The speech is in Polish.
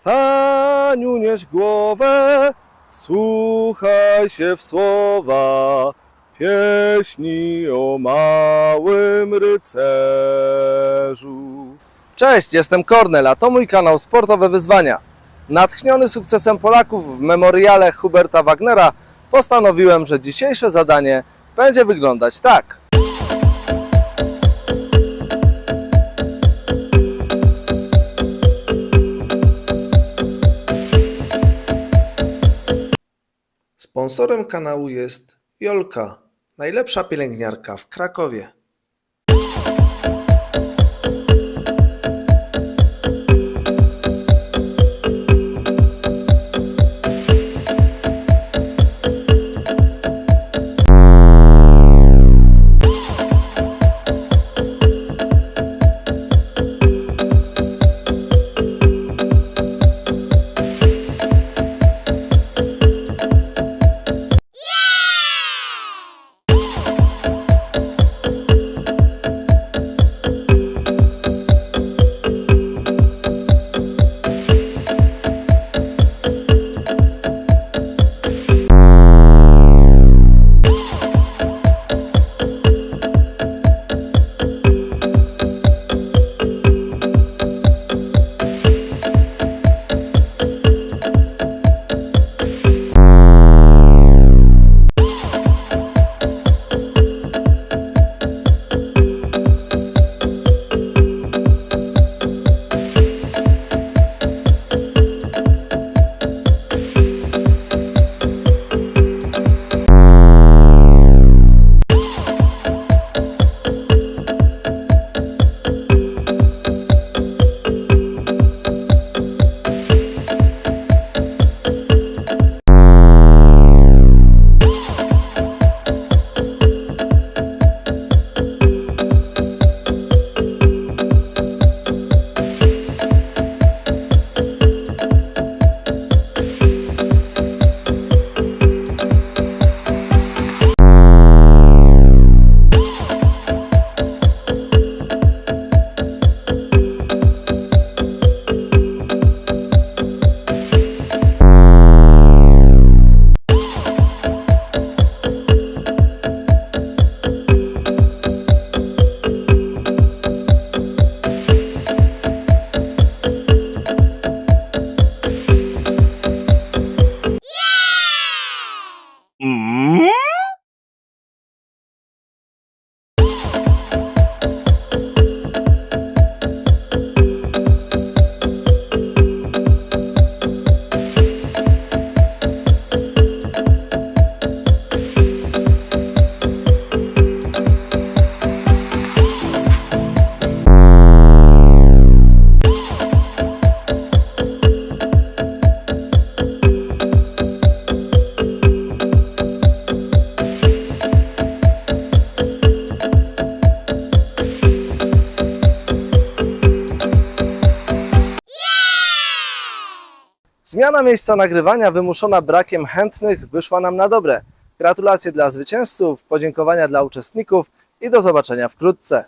Wstań, unieś głowę, słuchaj się w słowa pieśni o małym rycerzu. Cześć, jestem Kornel, a to mój kanał Sportowe Wyzwania. Natchniony sukcesem Polaków w memoriale Huberta Wagnera postanowiłem, że dzisiejsze zadanie będzie wyglądać tak. Sponsorem kanału jest Jolka, najlepsza pielęgniarka w Krakowie. Zmiana miejsca nagrywania wymuszona brakiem chętnych wyszła nam na dobre. Gratulacje dla zwycięzców, podziękowania dla uczestników i do zobaczenia wkrótce.